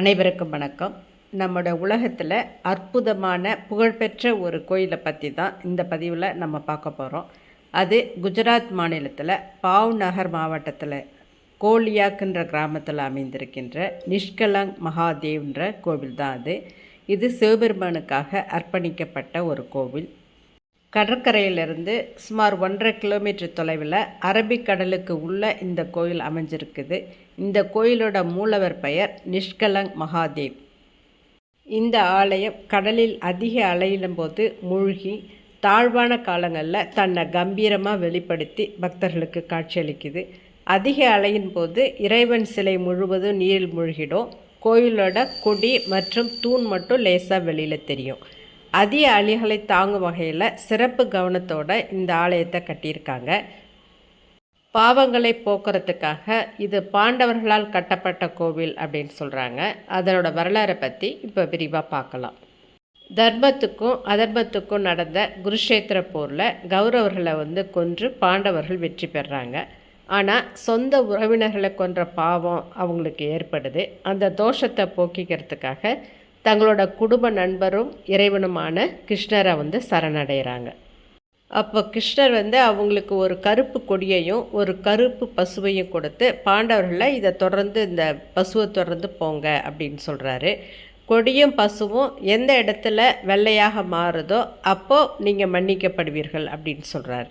அனைவருக்கும் வணக்கம். நம்மளோட உலகத்தில் அற்புதமான புகழ்பெற்ற ஒரு கோயிலை பற்றி தான் இந்த பதிவில் நம்ம பார்க்க போகிறோம் அது குஜராத் மாநிலத்தில் பாவ் நகர் மாவட்டத்தில் கோலியாக்குன்ற கிராமத்தில் அமைந்திருக்கின்ற நிஷ்கலங் மகாதேவ்ன்ற கோவில் தான் அது. இது சிவபெருமானுக்காக அர்ப்பணிக்கப்பட்ட ஒரு கோவில். கடற்கரையிலிருந்து சுமார் ஒன்றரை கிலோமீட்டர் தொலைவில் அரபிக்கடலுக்கு உள்ள இந்த கோயில் அமைஞ்சிருக்குது. இந்த கோயிலோட மூலவர் பெயர் நிஷ்கலங் மகாதேவ். இந்த ஆலயம் கடலில் அதிக அலையிலும் போது மூழ்கி தாழ்வான காலங்களில் தன்னை கம்பீரமாக வெளிப்படுத்தி பக்தர்களுக்கு காட்சியளிக்குது. அதிக அலையின் போது இறைவன் சிலை முழுவதும் நீரில் மூழ்கிடும். கோயிலோட கொடி மற்றும் தூண் மட்டும் லேசாக வெளியில் தெரியும். அதிக அழிகளை தாங்கும் வகையில் சிறப்பு கவனத்தோட இந்த ஆலயத்தை கட்டியிருக்காங்க. பாவங்களை போக்குறதுக்காக இது பாண்டவர்களால் கட்டப்பட்ட கோவில் அப்படின்னு சொல்கிறாங்க அதனோட வரலாறை பற்றி இப்போ விரிவாக பார்க்கலாம். தர்மத்துக்கும் அதர்மத்துக்கும் நடந்த குருஷேத்திர போரில் கௌரவர்களை வந்து கொன்று பாண்டவர்கள் வெற்றி பெறாங்க. ஆனால் சொந்த உறவினர்களை கொன்ற பாவம் அவங்களுக்கு ஏற்படுது. அந்த தோஷத்தை போக்கிக்கிறதுக்காக தங்களோட குடும்ப நண்பரும் இறைவனுமான கிருஷ்ணரை வந்து சரணடைகிறாங்க அப்போ கிருஷ்ணர் வந்து அவங்களுக்கு ஒரு கருப்பு கொடியையும் ஒரு கருப்பு பசுவையும் கொடுத்து பாண்டவர்களை இதை தொடர்ந்து இந்த பசுவை தொடர்ந்து போங்க அப்படின்னு சொல்கிறாரு கொடியும் பசுவும் எந்த இடத்துல வெள்ளையாக மாறுதோ அப்போது நீங்கள் மன்னிக்கப்படுவீர்கள் அப்படின்னு சொல்கிறார்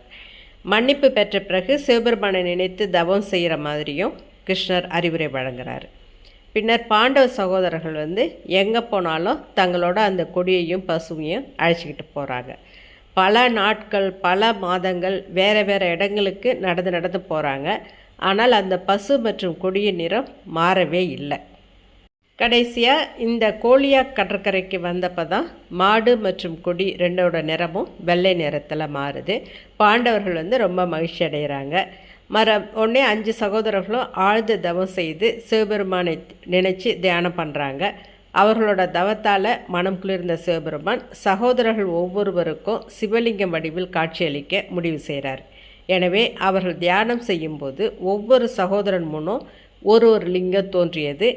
மன்னிப்பு பெற்ற பிறகு சிவபெருமானை நினைத்து தவம் செய்கிற மாதிரியும் கிருஷ்ணர் அறிவுரை வழங்குறாரு. பின்னர் பாண்டவ சகோதரர்கள் வந்து எங்கே போனாலும் தங்களோட அந்த கொடியையும் பசுவையும் அழைச்சிக்கிட்டு போகிறாங்க பல நாட்கள் பல மாதங்கள் வேறு வேறு இடங்களுக்கு நடந்து நடந்து போகிறாங்க ஆனால் அந்த பசு மற்றும் கொடியின் நிறம் மாறவே இல்லை. கடைசியாக இந்த கோழியா கடற்கரைக்கு வந்தப்போ தான் மாடு மற்றும் கொடி ரெண்டோட நிறமும் வெள்ளை நிறத்தில் மாறுது. பாண்டவர்கள் வந்து ரொம்ப மகிழ்ச்சி அடைகிறாங்க மற உடனே அஞ்சு சகோதரர்களும் ஆழ்ந்த தவம் செய்து சிவபெருமானை நினச்சி தியானம் பண்ணுறாங்க அவர்களோட தவத்தால் மனம் குளிர்ந்த சிவபெருமான் சகோதரர்கள் ஒவ்வொருவருக்கும் சிவலிங்கம் வடிவில் காட்சியளிக்க முடிவு செய்கிறார் எனவே அவர்கள் தியானம் செய்யும்போது ஒவ்வொரு சகோதரன் முன்னும் ஒரு ஒரு லிங்கம் தோன்றியது.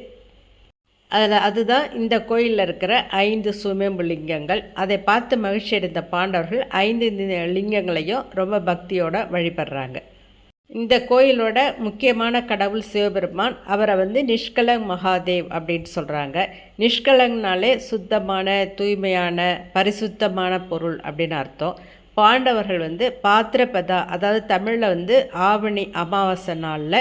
அதில் அதுதான் இந்த கோயிலில் இருக்கிற ஐந்து சுமேம்பு லிங்கங்கள். அதை பார்த்து மகிழ்ச்சி அடைந்த பாண்டவர்கள் ஐந்து லிங்கங்களையும் ரொம்ப பக்தியோடு வழிபடுறாங்க. இந்த கோயிலோட முக்கியமான கடவுள் சிவபெருமான் அவரை வந்து நிஷ்கலங் மகாதேவ் அப்படின்னு சொல்கிறாங்க நிஷ்கலங்னாலே சுத்தமான தூய்மையான பரிசுத்தமான பொருள் அப்படின்னு அர்த்தம். பாண்டவர்கள் வந்து பாத்திரபதா அதாவது தமிழில் வந்து ஆவணி அமாவாசை நாளில்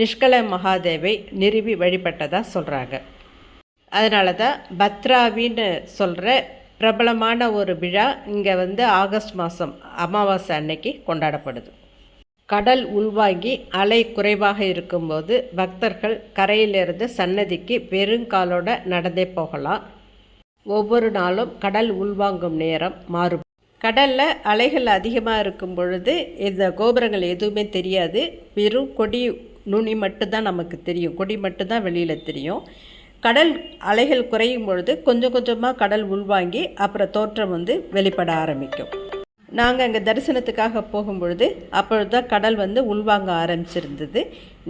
நிஷ்கல மகாதேவை நிறுவி வழிபட்டதாக சொல்கிறாங்க அதனால தான் பத்ராவின்னு சொல்கிற பிரபலமான ஒரு விழா இங்கே வந்து ஆகஸ்ட் மாதம் அமாவாசை அன்னைக்கு கொண்டாடப்படுது. கடல் உள்வாங்கி அலை குறைவாக இருக்கும்போது பக்தர்கள் கரையிலிருந்து சன்னதிக்கு வெறுங்காலோட நடந்தே போகலாம். ஒவ்வொரு நாளும் கடல் உள்வாங்கும் நேரம் மாறும். கடலில் அலைகள் அதிகமாக இருக்கும் பொழுது இந்த கோபுரங்கள் எதுவுமே தெரியாது. வெறும் கொடி நுனி மட்டும்தான் நமக்கு தெரியும். கொடி மட்டும்தான் வெளியில் தெரியும். கடல் அலைகள் குறையும் பொழுது கொஞ்சம் கொஞ்சமாக கடல் உள்வாங்கி அப்புறம் தோற்றம் வந்து வெளிப்பட ஆரம்பிக்கும். நாங்கள் அங்கே தரிசனத்துக்காக போகும்பொழுது அப்பொழுது தான் கடல் வந்து உள்வாங்க ஆரம்பிச்சிருந்தது.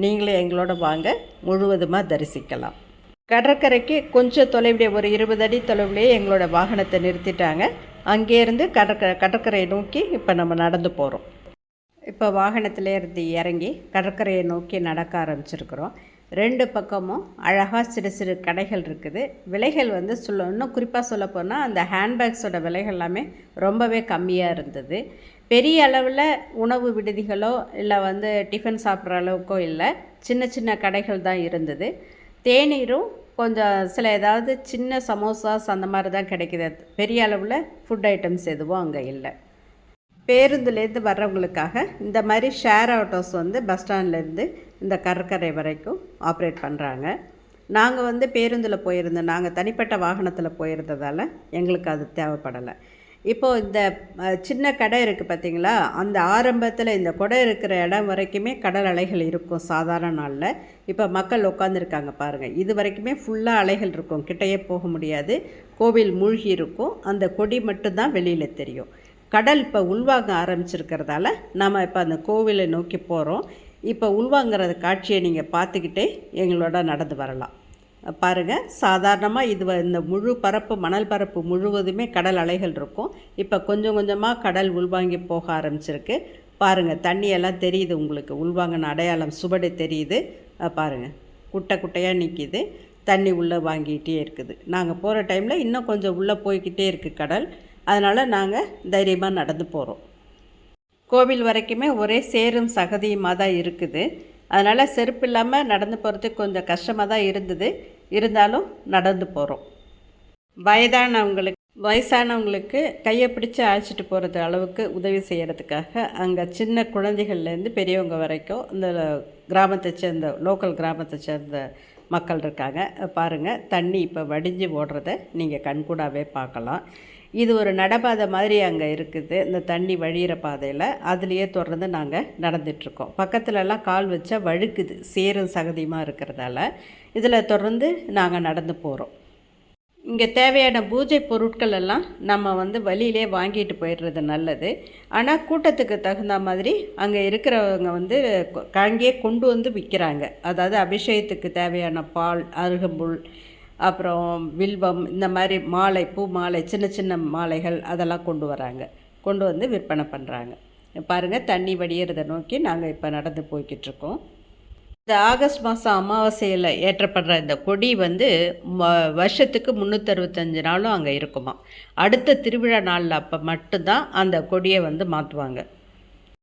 நீங்களே எங்களோட வாங்க முழுவதுமாக தரிசிக்கலாம். கடற்கரைக்கு கொஞ்சம் தொலைவிலே ஒரு இருபது அடி தொலைவிலேயே எங்களோட வாகனத்தை நிறுத்திட்டாங்க. அங்கேருந்து கடற்கரை கடற்கரையை நோக்கி இப்போ நம்ம நடந்து போகிறோம் இப்போ வாகனத்திலேருந்து இறங்கி கடற்கரையை நோக்கி நடக்க ஆரம்பிச்சிருக்கிறோம். ரெண்டு பக்கமும் அழகாக சிறு சிறு கடைகள் இருக்குது. விலைகள் வந்து சொல்ல இன்னும் குறிப்பாக சொல்ல போனால் அந்த ஹேண்ட்பேக்ஸோட விலைகள் எல்லாமே ரொம்பவே கம்மியாக இருந்தது. பெரிய அளவில் உணவு விடுதிகளோ இல்லை வந்து டிஃபன் சாப்பிட்ற அளவுக்கோ இல்லை. சின்ன சின்ன கடைகள் தான் இருந்தது. தேநீரும் கொஞ்சம் சில ஏதாவது சின்ன சமோசாஸ் அந்த மாதிரி தான் கிடைக்கிது. பெரிய அளவில் ஃபுட் ஐட்டம்ஸ் எதுவும் அங்கே இல்லை. பேருந்துலேருந்து வர்றவங்களுக்காக இந்த மாதிரி ஷேர் ஆட்டோஸ் வந்து பஸ் ஸ்டாண்ட்லேருந்து இந்த கடற்கரை வரைக்கும் ஆப்ரேட் பண்ணுறாங்க நாங்கள் வந்து பேருந்தில் போயிருந்தோம் நாங்கள் தனிப்பட்ட வாகனத்தில் போயிருந்ததால் எங்களுக்கு அது தேவைப்படலை. இப்போது இந்த சின்ன கடை இருக்குது பார்த்திங்களா அந்த ஆரம்பத்தில் இந்த கொடை இருக்கிற இடம் வரைக்குமே கடல் அலைகள் இருக்கும் சாதாரண நாளில். இப்போ மக்கள் உட்காந்துருக்காங்க பாருங்கள் இது வரைக்குமே ஃபுல்லாக அலைகள் இருக்கும். கிட்டையே போக முடியாது. கோவில் மூழ்கி இருக்கும். அந்த கொடி மட்டும்தான் வெளியில் தெரியும். கடல் இப்போ உள்வாங்க ஆரம்பிச்சிருக்கிறதால நம்ம இப்போ அந்த கோவிலை நோக்கி போகிறோம் இப்போ உள்வாங்கிற காட்சியை நீங்கள் பார்த்துக்கிட்டே எங்களோட நடந்து வரலாம். பாருங்கள் சாதாரணமாக இது வ- இந்த முழு பரப்பு மணல் பரப்பு முழுவதுமே கடல் அலைகள் இருக்கும். இப்போ கொஞ்சம் கொஞ்சமாக கடல் உள்வாங்கி போக ஆரம்பிச்சிருக்கு. பாருங்கள் தண்ணியெல்லாம் தெரியுது உங்களுக்கு. உள்வாங்கின அடையாளம் சுவடு தெரியுது. பாருங்கள் குட்டை குட்டையாக நிற்கிது தண்ணி உள்ளே வாங்கிக்கிட்டே இருக்குது. நாங்கள் போகிற டைமில் இன்னும் கொஞ்சம் உள்ளே போய்கிட்டே இருக்குது கடல். அதனால் நாங்கள் தைரியமாக நடந்து போகிறோம். கோவில் வரைக்குமே ஒரே சேரும் சகதியுமாக தான் இருக்குது. அதனால் செருப்பு இல்லாமல் நடந்து போகிறதுக்கு கொஞ்சம் கஷ்டமாக தான் இருந்தது. இருந்தாலும் நடந்து போகிறோம் வயதானவங்களுக்கு வயசானவங்களுக்கு கையை பிடிச்சி அழைச்சிட்டு போகிறது அளவுக்கு உதவி செய்கிறதுக்காக அங்கே சின்ன குழந்தைகள்லேருந்து பெரியவங்க வரைக்கும் இந்த கிராமத்தை சேர்ந்த லோக்கல் கிராமத்தை சேர்ந்த மக்கள் இருக்காங்க. பாருங்கள் தண்ணி இப்போ வடிஞ்சு ஓடுறத நீங்கள் கண்கூடாகவே பார்க்கலாம். இது ஒரு நடைபாதை மாதிரி அங்கே இருக்குது. இந்த தண்ணி வழியிற பாதையில் அதுலேயே தொடர்ந்து நாங்கள் நடந்துட்டுருக்கோம். பக்கத்துலலாம் கால் வச்சா வழுக்குது. சேரும் சகதியுமாக இருக்கிறதால. இதில் தொடர்ந்து நாங்கள் நடந்து போகிறோம் இங்கே தேவையான பூஜை பொருட்கள் எல்லாம் நம்ம வந்து வழியிலே வாங்கிட்டு போயிடுறது நல்லது. ஆனால் கூட்டத்துக்கு தகுந்த மாதிரி அங்கே இருக்கிறவங்க வந்து கொ- அங்கேயே கொண்டு வந்து விற்கிறாங்க அதாவது அபிஷேகத்துக்கு தேவையான பால் அருகம்புல் அப்புறம் வில்வம் இந்த மாதிரி மாலை பூ மாலை சின்ன சின்ன மாலைகள் அதெல்லாம் கொண்டு வராங்க. கொண்டு வந்து விற்பனை பண்ணுறாங்க பாருங்கள் தண்ணி வடிகிறத நோக்கி நாங்கள் இப்போ நடந்து போய்கிட்டுருக்கோம் இருக்கோம். இந்த ஆகஸ்ட் மாதம் அமாவாசையில் ஏற்றப்படுற இந்த கொடி வந்து ம- வருஷத்துக்கு முந்நூற்றறுபத்தஞ்சு நாளும் அங்கே இருக்குமா? அடுத்த திருவிழா நாளில் அப்போ மட்டும்தான் அந்த கொடியை வந்து மாற்றுவாங்க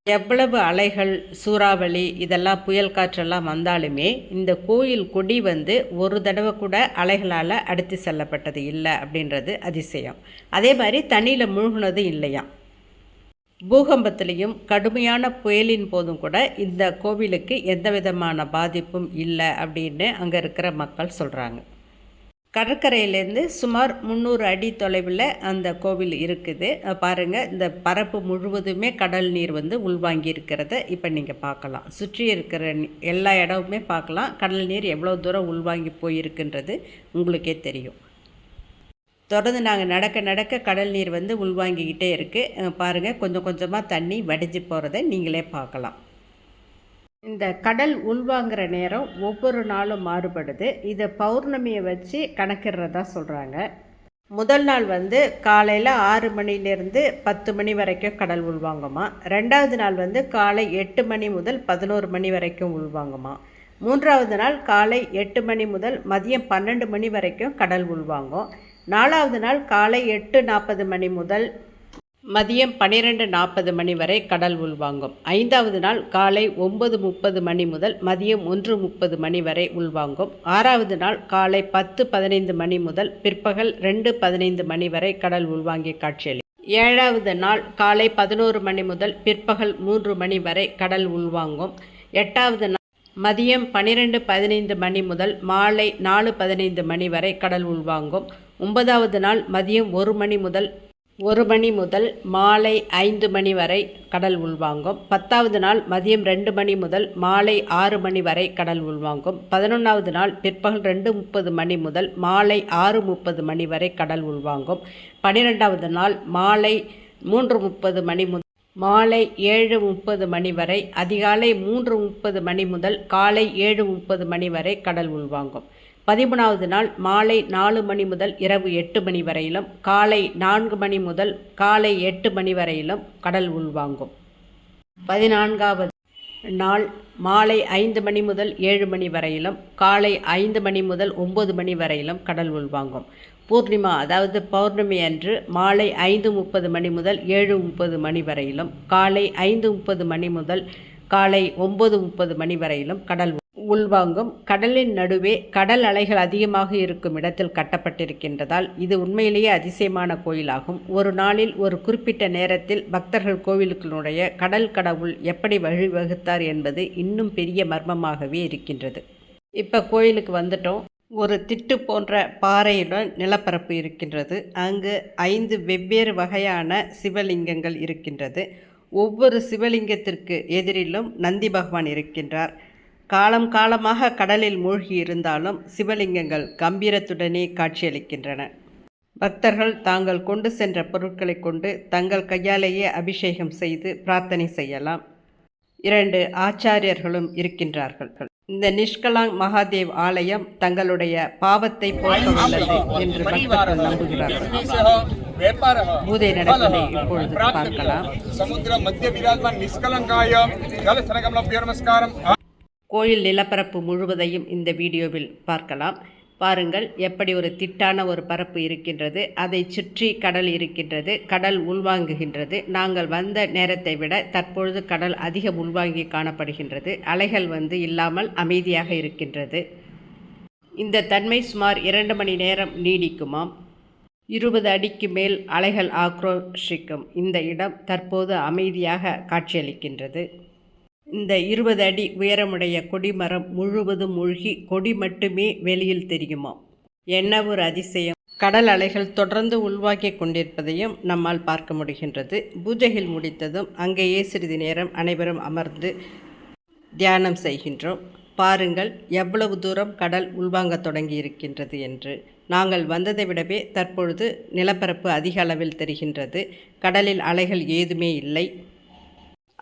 எவ்வளவு அலைகள் சூறாவளி இதெல்லாம் புயல் காற்றெல்லாம் வந்தாலுமே இந்த கோயில் கொடி வந்து ஒரு தடவை கூட அலைகளால் அடித்து செல்லப்பட்டது இல்லை அப்படின்றது அதிசயம். அதே மாதிரி தண்ணியில் மூழ்கினதும் இல்லையாம். பூகம்பத்திலையும் கடுமையான புயலின் போதும் கூட இந்த கோவிலுக்கு எந்த விதமான பாதிப்பும் இல்லை அப்படின்னு அங்கே இருக்கிற மக்கள் சொல்கிறாங்க கடற்கரையிலேருந்து சுமார் முந்நூறு அடி தொலைவில் அந்த கோவில் இருக்குது. பாருங்கள் இந்த பரப்பு முழுவதுமே கடல் நீர் வந்து உள்வாங்கி இருக்கிறத இப்போ நீங்கள் பார்க்கலாம். சுற்றி இருக்கிற எல்லா இடமுமே பார்க்கலாம். கடல் நீர் எவ்வளோ தூரம் உள்வாங்கி போயிருக்குன்றது உங்களுக்கே தெரியும். தொடர்ந்து நாங்கள் நடக்க நடக்க கடல் நீர் வந்து உள்வாங்கிக்கிட்டே இருக்குது பாருங்கள் கொஞ்சம் கொஞ்சமாக தண்ணி வடிஞ்சு போகிறத நீங்களே பார்க்கலாம். இந்த கடல் உள்வாங்கிற நேரம் ஒவ்வொரு நாளும் மாறுபடுது. இதை பௌர்ணமியை வச்சு கணக்கிடுறதா சொல்கிறாங்க முதல் நாள் வந்து காலையில் ஆறு மணிலேருந்து பத்து மணி வரைக்கும் கடல் உள்வாங்குமா? ரெண்டாவது நாள் வந்து காலை எட்டு மணி முதல் பதினோரு மணி வரைக்கும் உள்வாங்குமா? மூன்றாவது நாள் காலை எட்டு மணி முதல் மதியம் பன்னெண்டு மணி வரைக்கும் கடல் உள்வாங்கும். நாலாவது நாள் காலை எட்டு நாற்பது மணி முதல் மதியம் பன்னிரெண்டு நாற்பது மணி வரை கடல் உள்வாங்கும் ஐந்தாவது நாள் காலை ஒன்பது முப்பது மணி முதல் மதியம் ஒன்று முப்பது மணி வரை உள்வாங்கும் ஆறாவது நாள் காலை பத்து பதினைந்து மணி முதல் பிற்பகல் ரெண்டு பதினைந்து மணி வரை கடல் உள்வாங்கி காட்சியளி ஏழாவது நாள் காலை பதினோரு மணி முதல் பிற்பகல் மூன்று மணி வரை கடல் உள்வாங்கும் எட்டாவது நாள் மதியம் பன்னிரெண்டு பதினைந்து மணி முதல் மாலை நாலு பதினைந்து மணி வரை கடல் உள்வாங்கும் ஒன்பதாவது நாள் மதியம் ஒரு மணி முதல் ஒரு மணி முதல் மாலை ஐந்து மணி வரை கடல் உள்வாங்கும். பத்தாவது நாள் மதியம் ரெண்டு மணி முதல் மாலை ஆறு மணி வரை கடல் உள்வாங்கும். பதினொன்றாவது நாள் பிற்பகல் ரெண்டு முப்பது மணி முதல் மாலை ஆறு முப்பது மணி வரை கடல் உள்வாங்கும். பன்னிரெண்டாவது நாள் மாலை மூன்று முப்பது மணி முதல் மாலை ஏழு முப்பது மணி வரை அதிகாலை மூன்று முப்பது மணி முதல் காலை ஏழு முப்பது மணி வரை கடல் உள்வாங்கும். பதிமூணாவது நாள் மாலை நாலு மணி முதல் இரவு எட்டு மணி வரையிலும் காலை நான்கு மணி முதல் காலை எட்டு மணி வரையிலும் கடல் உள்வாங்கும் பதினான்காவது நாள் மாலை ஐந்து மணி முதல் ஏழு மணி வரையிலும் காலை ஐந்து மணி முதல் ஒம்பது மணி வரையிலும் கடல் உள்வாங்கும் பூர்ணிமா அதாவது பௌர்ணமி அன்று மாலை ஐந்து முப்பது மணி முதல் ஏழு முப்பது மணி வரையிலும் காலை ஐந்து முப்பது மணி முதல் காலை ஒம்பது முப்பது மணி வரையிலும் கடல் உள்வாங்கும் கடலின் நடுவே கடல் அலைகள் அதிகமாக இருக்கும் இடத்தில் கட்டப்பட்டிருக்கின்றதால் இது உண்மையிலேயே அதிசயமான கோயிலாகும். ஒரு நாளில் ஒரு குறிப்பிட்ட நேரத்தில் பக்தர்கள் கோவிலுக்குனுடைய கடல் கடவுள் எப்படி வழிவகுத்தார் என்பது இன்னும் பெரிய மர்மமாகவே இருக்கின்றது. இப்போ கோயிலுக்கு வந்துட்டோம். ஒரு திட்டு போன்ற பாறையுடன் நிலப்பரப்பு இருக்கின்றது. அங்கு ஐந்து வெவ்வேறு வகையான சிவலிங்கங்கள் இருக்கின்றது. ஒவ்வொரு சிவலிங்கத்திற்கு எதிரிலும் நந்தி பகவான் இருக்கின்றார். காலம் காலமாக கடலில் மூழ்கி இருந்தாலும் சிவலிங்கங்கள் கம்பீரத்துடனே காட்சியளிக்கின்றன. பக்தர்கள் தாங்கள் கொண்டு சென்ற பொருட்களை கொண்டு தங்கள் கையாலேயே அபிஷேகம் செய்து பிரார்த்தனை செய்யலாம். இரண்டு ஆச்சாரியர்களும் இருக்கின்றார்கள். இந்த நிஷ்கலாங் மகாதேவ் ஆலயம் தங்களுடைய பாவத்தை போக்கவல்லது என்று பக்தர்கள் நம்புகிறார்கள். பார்க்கலாம். கோயில் நிலப்பரப்பு முழுவதையும் இந்த வீடியோவில் பார்க்கலாம். பாருங்கள் எப்படி ஒரு திட்டான ஒரு பரப்பு இருக்கின்றது அதை சுற்றி கடல் இருக்கின்றது கடல் உள்வாங்குகின்றது. நாங்கள் வந்த நேரத்தை விட தற்பொழுது கடல் அதிகம் உள்வாங்கி காணப்படுகின்றது. அலைகள் வந்து இல்லாமல் அமைதியாக இருக்கின்றது. இந்த தன்மை சுமார் இரண்டு மணி நேரம் நீடிக்குமாம். இருபது அடிக்கு மேல் அலைகள் ஆக்ரோஷிக்கும் இந்த இடம் தற்போது அமைதியாக காட்சியளிக்கின்றது. இந்த இருபது அடி உயரமுடைய கொடிமரம் முழுவதும் மூழ்கி கொடி மட்டுமே வெளியில் தெரியுமாம். என்ன ஒரு அதிசயம்? கடல் அலைகள் தொடர்ந்து உள்வாகி கொண்டிருப்பதையும் நம்மால் பார்க்க முடிகின்றது. பூஜைகள் முடித்ததும் அங்கேயே சிறிது நேரம் அனைவரும் அமர்ந்து தியானம் செய்கின்றோம். பாருங்கள் எவ்வளவு தூரம் கடல் உள்வாங்க தொடங்கி இருக்கின்றது என்று. நாங்கள் வந்ததை விடவே தற்பொழுது நிலப்பரப்பு அதிக அளவில் தெரிகின்றது. கடலில் அலைகள் ஏதுமே இல்லை.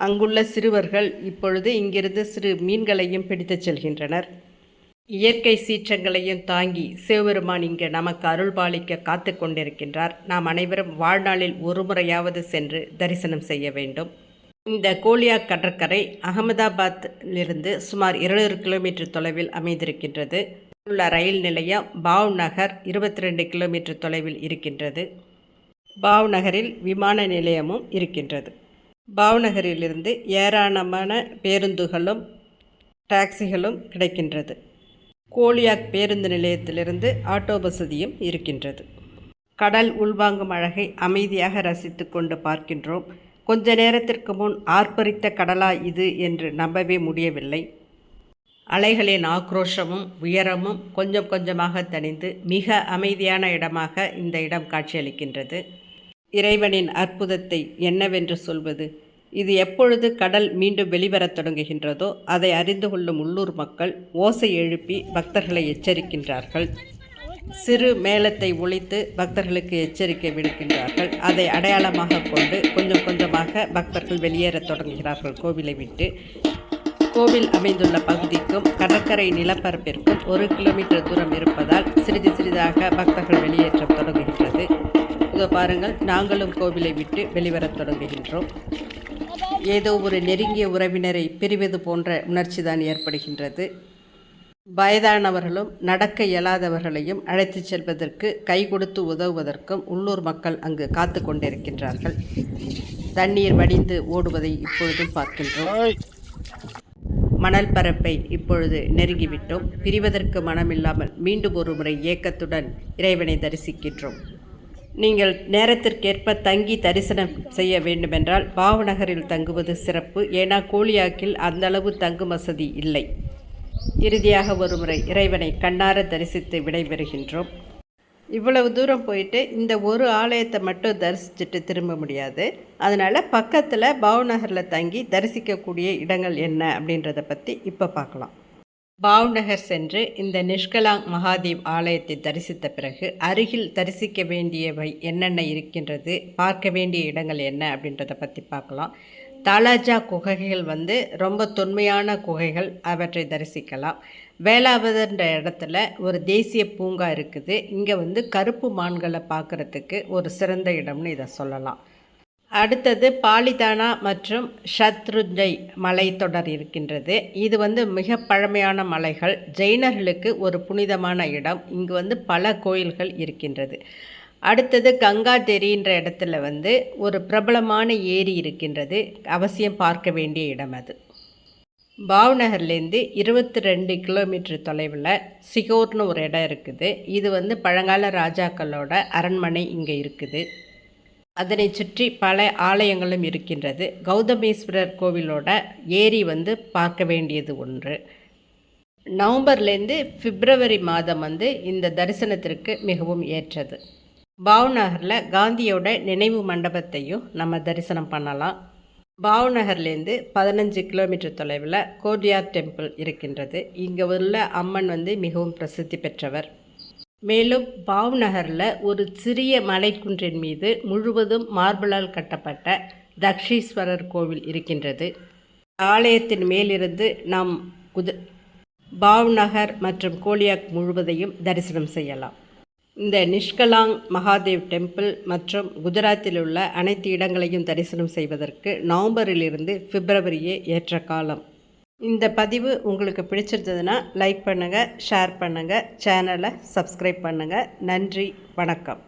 அங்குள்ள சிறுவர்கள் இப்பொழுது இங்கிருந்து சிறு மீன்களையும் பிடித்துச் செல்கின்றனர். இயற்கை சீற்றங்களையும் தாங்கி சிவபெருமான் இங்கு நமக்கு அருள்பாலிக்க காத்து கொண்டிருக்கின்றார். நாம் அனைவரும் வாழ்நாளில் ஒரு முறையாவது சென்று தரிசனம் செய்ய வேண்டும். இந்த கோலியா கடற்கரை அகமதாபாத்திலிருந்து சுமார் இருநூறு கிலோமீட்டர் தொலைவில் அமைந்திருக்கின்றது. உள்ள ரயில் நிலையம் பாவ் நகர் இருபத்தி ரெண்டு கிலோமீட்டர் தொலைவில் இருக்கின்றது. பாவ் நகரில் விமான நிலையமும் இருக்கின்றது. பாவ்நகரிலிருந்து ஏராளமான பேருந்துகளும் டாக்ஸிகளும் கிடைக்கின்றது. கோலியாக் பேருந்து நிலையத்திலிருந்து ஆட்டோ வசதியும் இருக்கின்றது. கடல் உள்வாங்கும் அழகை அமைதியாக ரசித்து கொண்டு பார்க்கின்றோம். கொஞ்ச நேரத்திற்கு முன் ஆர்ப்பரித்த கடலா இது என்று நம்பவே முடியவில்லை. அலைகளின் ஆக்ரோஷமும் உயரமும் கொஞ்சம் கொஞ்சமாக தணிந்து மிக அமைதியான இடமாக இந்த இடம் காட்சியளிக்கின்றது. இறைவனின் அற்புதத்தை என்னவென்று சொல்வது? இது எப்பொழுது கடல் மீண்டும் வெளிவரத் தொடங்குகின்றதோ அதை அறிந்து கொள்ளும் உள்ளூர் மக்கள் ஓசை எழுப்பி பக்தர்களை எச்சரிக்கின்றார்கள். சிறு மேளத்தை ஒழித்து பக்தர்களுக்கு எச்சரிக்கை விடுக்கின்றார்கள். அதை அடையாளமாக கொண்டு கொஞ்சம் கொஞ்சமாக பக்தர்கள் வெளியேறத் தொடங்குகிறார்கள் கோவிலை விட்டு. கோவில் அமைந்துள்ள பகுதிக்கும் கடற்கரை நிலப்பரப்பிற்கும் ஒரு கிலோமீட்டர் தூரம் இருப்பதால் சிறிது சிறிதாக பக்தர்கள் வெளியேற்ற இதோ பாருங்கள் நாங்களும் கோவிலை விட்டு வெளிவரத் தொடங்குகின்றோம். ஏதோ ஒரு நெருங்கிய உறவினரை பிரிவது போன்ற உணர்ச்சி தான் ஏற்படுகின்றது. வயதானவர்களும் நடக்க இயலாதவர்களையும் அழைத்துச் செல்வதற்கு கை கொடுத்து உதவுவதற்கும் உள்ளூர் மக்கள் அங்கு காத்து கொண்டிருக்கின்றார்கள். தண்ணீர் வடிந்து ஓடுவதை இப்பொழுதும் பார்க்கின்றோம். மணல் பரப்பை இப்பொழுது நெருங்கிவிட்டோம். பிரிவதற்கு மனமில்லாமல் மீண்டும் ஒரு முறை ஏக்கத்துடன் இறைவனை தரிசிக்கின்றோம். நீங்கள் நேரத்திற்கேற்ப தங்கி தரிசனம் செய்ய வேண்டுமென்றால் பாவநகரில் தங்குவது சிறப்பு. ஏன்னா கோலியாக்கில் அந்த அளவு தங்கும் வசதி இல்லை. இறுதியாக ஒருமுறை இறைவனை கண்ணார தரிசித்து விடைபெறுகின்றோம். இவ்வளவு தூரம் போயிட்டு இந்த ஒரு ஆலயத்தை மட்டும் தரிசிச்சுட்டு திரும்ப முடியாது. அதனால் பக்கத்தில் பாவநகரில் தங்கி தரிசிக்கக்கூடிய இடங்கள் என்ன அப்படின்றத பற்றி இப்போ பார்க்கலாம். பாவ்நகர் சென்று இந்த நிஷ்கலாங் மகாதேவ் ஆலயத்தை தரிசித்த பிறகு அருகில் தரிசிக்க வேண்டியவை என்னென்ன இருக்கின்றது பார்க்க வேண்டிய இடங்கள் என்ன அப்படின்றத பற்றி பார்க்கலாம். தாலாஜா குகைகள் வந்து ரொம்ப தொன்மையான குகைகள் அவற்றை தரிசிக்கலாம். வேளாவதன்ற இடத்துல ஒரு தேசிய பூங்கா இருக்குது. இங்கே வந்து கருப்பு மான்களை பார்க்குறதுக்கு ஒரு சிறந்த இடம்னு இதை சொல்லலாம். அடுத்தது பாலிதானா மற்றும் ஷத்ருஜை மலைத்தொடர் இருக்கின்றது. இது வந்து மிக பழமையான மலைகள். ஜெயினர்களுக்கு ஒரு புனிதமான இடம். இங்கு வந்து பல கோயில்கள் இருக்கின்றது. அடுத்தது கங்கா தெரின்ற இடத்துல வந்து ஒரு பிரபலமான ஏரி இருக்கின்றது. அவசியம் பார்க்க வேண்டிய இடம் அது. பாவ்நகர்லேருந்து இருபத்தி ரெண்டு கிலோமீட்டர் தொலைவில் சிகோர்னு ஒரு இடம் இருக்குது. இது வந்து பழங்கால ராஜாக்களோட அரண்மனை இங்கே இருக்குது. அதனை சுற்றி பல ஆலயங்களும் இருக்கின்றது. கௌதமேஸ்வரர் கோவிலோட ஏரி வந்து பார்க்க வேண்டியது ஒன்று. நவம்பர்லேருந்து பிப்ரவரி மாதம் வந்து இந்த தரிசனத்திற்கு மிகவும் ஏற்றது. பாவ்நகரில் காந்தியோட நினைவு மண்டபத்தையும் நம்ம தரிசனம் பண்ணலாம். பாவ்நகர்லேருந்து பதினஞ்சு கிலோமீட்டர் தொலைவில் கோடியார் டெம்பிள் இருக்கின்றது. இங்கே உள்ள அம்மன் வந்து மிகவும் பிரசித்தி பெற்றவர். மேலும் பாவ் நகரில் ஒரு சிறிய மலைக்குன்றின் மீது முழுவதும் மார்பிளால் கட்டப்பட்ட தக்ஷீஸ்வரர் கோவில் இருக்கின்றது. ஆலயத்தின் மேலிருந்து நாம் குத பாவ்நகர் மற்றும் கோலியாக் முழுவதையும் தரிசனம் செய்யலாம். இந்த நிஷ்கலாங் மகாதேவ் டெம்பிள் மற்றும் குஜராத்தில் உள்ள அனைத்து இடங்களையும் தரிசனம் செய்வதற்கு நவம்பரிலிருந்து பிப்ரவரியே ஏற்ற காலம். இந்த பதிவு உங்களுக்கு பிடிச்சிருந்ததுன்னா லைக் பண்ணுங்கள் ஷேர் பண்ணுங்கள் சேனலை சப்ஸ்கிரைப் பண்ணுங்கள் நன்றி வணக்கம்.